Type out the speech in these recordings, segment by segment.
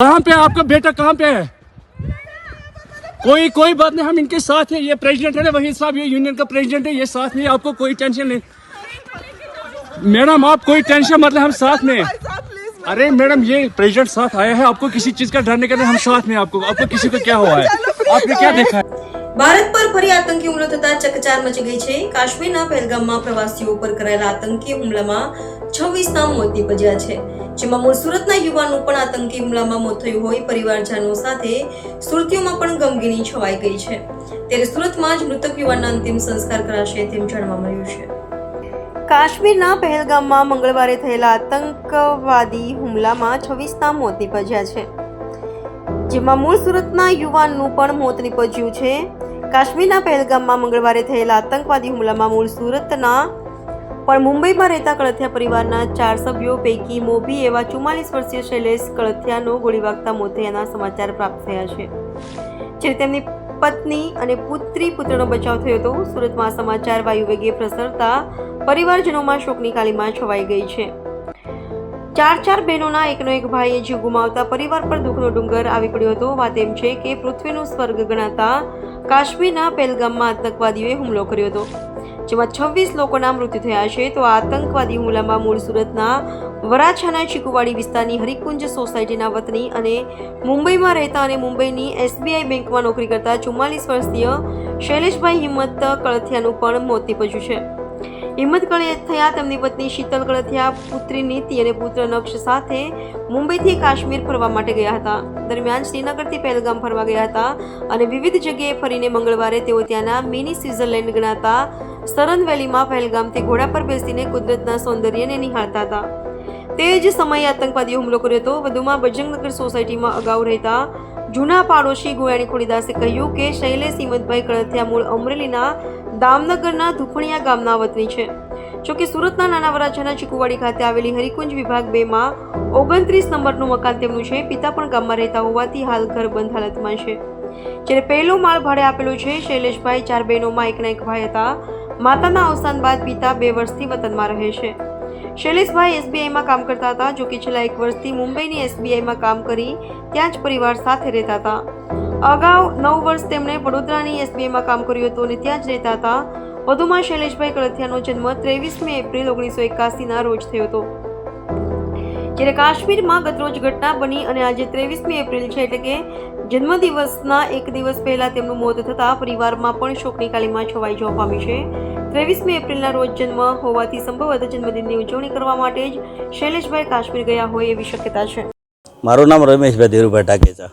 कहाँ पे है आपका बेटा कहाँ पे है कोई कोई बात नहीं हम इनके साथ हैं ये प्रेसिडेंट है ना वही साहब ये यूनियन का प्रेसिडेंट है ये साथ में है, आपको कोई टेंशन नहीं मैडम आप कोई टेंशन मतलब हम साथ में हैं। अरे मैडम ये प्रेसिडेंट साथ आया है आपको किसी चीज का डरने का नहीं हम साथ में हैं आपको आपको किसी को क्या हुआ है आपने क्या देखा है ભારત પર ફરી આતંકી હુમલો થતા ચકચાર મચી ગઈ છે કાશ્મીરના પહેલગામમાં પ્રવાસીઓ પર કરાયેલા આતંકી હુમલામાં છવ્વીસ ના મોત નીપજ્યા છે. જેમાં મૂળ સુરતના યુવાનનું પણ આતંકી હુમલામાં મોત થયું હોય પરિવારજનો સાથે સુરતીઓમાં પણ ગમગીની છવાઈ ગઈ છે. ત્યારે સુરતમાં જ મૃતક યુવાનના અંતિમ સંસ્કાર કરાશે તેમ જાણવા મળ્યું છે. કાશ્મીરના પહેલગામમાં મંગળવારે થયેલા આતંકવાદી હુમલામાં છવ્વીસના મોત નીપજ્યા છે. જેમાં મૂળ સુરતના યુવાનનું પણ મોત નીપજ્યું છે. કાશ્મીરના પહેલગામમાં મંગળવારે થયેલા આતંકવાદી હુમલામાં મૂળ સુરતના પણ મુંબઈમાં રહેતા કળથિયા પરિવારના ચાર સભ્યો પૈકી મોભી એવા ચુમ્માલીસ વર્ષીય શૈલેષ કળથિયાનો ગોળી વાગતા મોત થયાના સમાચાર પ્રાપ્ત થયા છે. જ્યારે તેમની પત્ની અને પુત્રી પુત્રનો બચાવ થયો હતો, સુરતમાં સમાચાર વાયુવેગે પ્રસરતા પરિવારજનોમાં શોકની કાલીમાં છવાઈ ગઈ છે. ચાર ચાર બહેનોના એકનો એક ભાઈએ જીવ ગુમાવતા પરિવાર પર દુઃખનો ડુંગર આવી પડ્યો હતો. વાત એમ છે કે પૃથ્વીનું સ્વર્ગ ગણાતા કાશ્મીરના પહેલગામમાં આતંકવાદીઓએ હુમલો કર્યો હતો. જેમાં છવ્વીસ લોકોના મૃત્યુ થયા છે, તો આ આતંકવાદી હુમલામાં મૂળ સુરતના વરાછાના ચીકુવાડી વિસ્તારની હરિકુંજ સોસાયટીના વતની અને મુંબઈમાં રહેતા અને મુંબઈની એસબીઆઈ બેંકમાં નોકરી કરતા ચુમ્માલીસ વર્ષીય શૈલેષભાઈ હિંમત કળથિયાનું પણ મોત નીપજ્યું છે. હિંમત કળથિયા તેમની પત્ની શીતલ કળથિયા, પુત્રી નીતિ અને પુત્ર નક્ષ સાથે મુંબઈથી કાશ્મીર ફરવા માટે ગયા હતા. દરમિયાન શ્રીનગરથી પહેલગામ ફરવા ગયા હતા અને વિવિધ જગ્યાએ ફરીને મંગળવારે તેઓ ત્યાંના મિની સ્વિટ્ઝરલેન્ડ ગણાતા સરન વેલીમાં પહેલગામથી ઘોડા પર બેસીને કુદરતના સૌંદર્યને નિહાળતા હતા. તે જ સમયે આતંકવાદીઓ હુમલો કર્યો હતો. વધુમાં બજરંગનગર સોસાયટીમાં અગાઉ રહેતા જૂના પાડોશી ગોયાણી ખોડીદાસે કહ્યું કે શૈલેષ, હિંમતભાઈ કળથિયા મૂળ અમરેલીના દામનગરના ધુફણિયા ગામના વતની છે. જોકે સુરતના નાના વરાછાના ચીકુવાડી ખાતે આવેલી હરિકુંજ વિભાગ બેમાં ઓગણત્રીસ નંબરનું મકાન તેમનું છે. પિતા પણ ગામમાં રહેતા હોવાથી હાલ ઘર બંધ હાલતમાં છે. જ્યારે પહેલો માળ ભાડે આપેલો છે, શૈલેષભાઈ ચાર બહેનોમાં એકના એક ભાઈ હતા. માતાના અવસાન બાદ પિતા બે વર્ષથી વતનમાં રહે છે. શૈલેષભાઈ એસબીઆઈમાં કામ કરતા હતા જો કે છેલ્લા એક વર્ષથી મુંબઈની એસબીઆઈમાં કામ કરી ત્યાં જ પરિવાર સાથે રહેતા હતા. અગાઉ નવ વર્ષ તેમણે વડોદરાની એસબીઆઈમાં કામ કર્યું હતું અને ત્યાં જ રહેતા હતા. વધુમાં શૈલેષભાઈ કળથિયાનો જન્મ ત્રેવીસમી એપ્રિલ ઓગણીસો એકાસીના રોજ થયો હતો. જ્યારે કાશ્મીરમાં ગતરોજ ઘટના બની અને આજે ત્રેવીસમી એપ્રિલ છે એટલે કે જન્મદિવસના એક દિવસ પહેલા તેમનું મોત થતાં પરિવારમાં પણ શોકની કાલીમાં છવાઈ જવા પામી છે. ત્રેવીસમી એપ્રિલના રોજ જન્મ હોવાથી સંભવત જન્મદિનની ઉજવણી કરવા માટે જ શૈલેષભાઈ કાશ્મીર ગયા હોય એવી શક્યતા છે. મારું નામ રમેશભાઈ ધીરુભાઈ ટાકેચા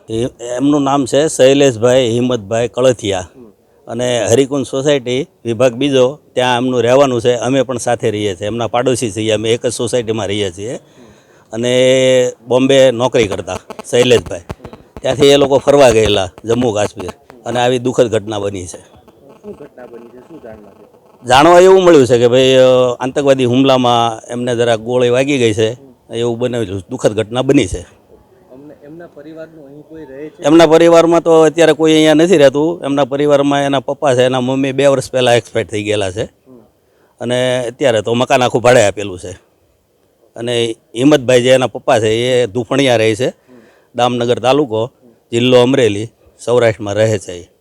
એમનું નામ છે શૈલેષભાઈ હિંમતભાઈ કળથિયા. અને હરિકુંજ સોસાયટી વિભાગ બીજો, ત્યાં એમનું રહેવાનું છે. અમે પણ સાથે રહીએ છીએ. એમના પાડોશી છીએ. અમે એક જ સોસાયટીમાં રહીએ છીએ. અને બોમ્બે નોકરી કરતા, શૈલેષભાઈ. ત્યાંથી એ લોકો ફરવા ગયેલા, જમ્મુ કાશ્મીર. અને આવી દુઃખદ ઘટના બની છે. જાણવા એવું મળ્યું છે કે ભાઈ આતંકવાદી હુમલામાં એમને જરા ગોળી વાગી ગઈ છે. એવું બનાવેલું, દુઃખદ ઘટના બની છે. એમના પરિવારમાં તો અત્યારે કોઈ અહીંયા નથી રહેતું. એમના પરિવારમાં એના પપ્પા છે, એના મમ્મી બે વર્ષ પહેલાં એક્સપાયર થઈ ગયેલા છે. અને અત્યારે તો મકાન આખું ભાડે આપેલું છે. અને હિંમતભાઈ જે એના પપ્પા છે એ દુફણિયા રહે છે. દામનગર તાલુકો જિલ્લો અમરેલી સૌરાષ્ટ્રમાં રહે છે એ.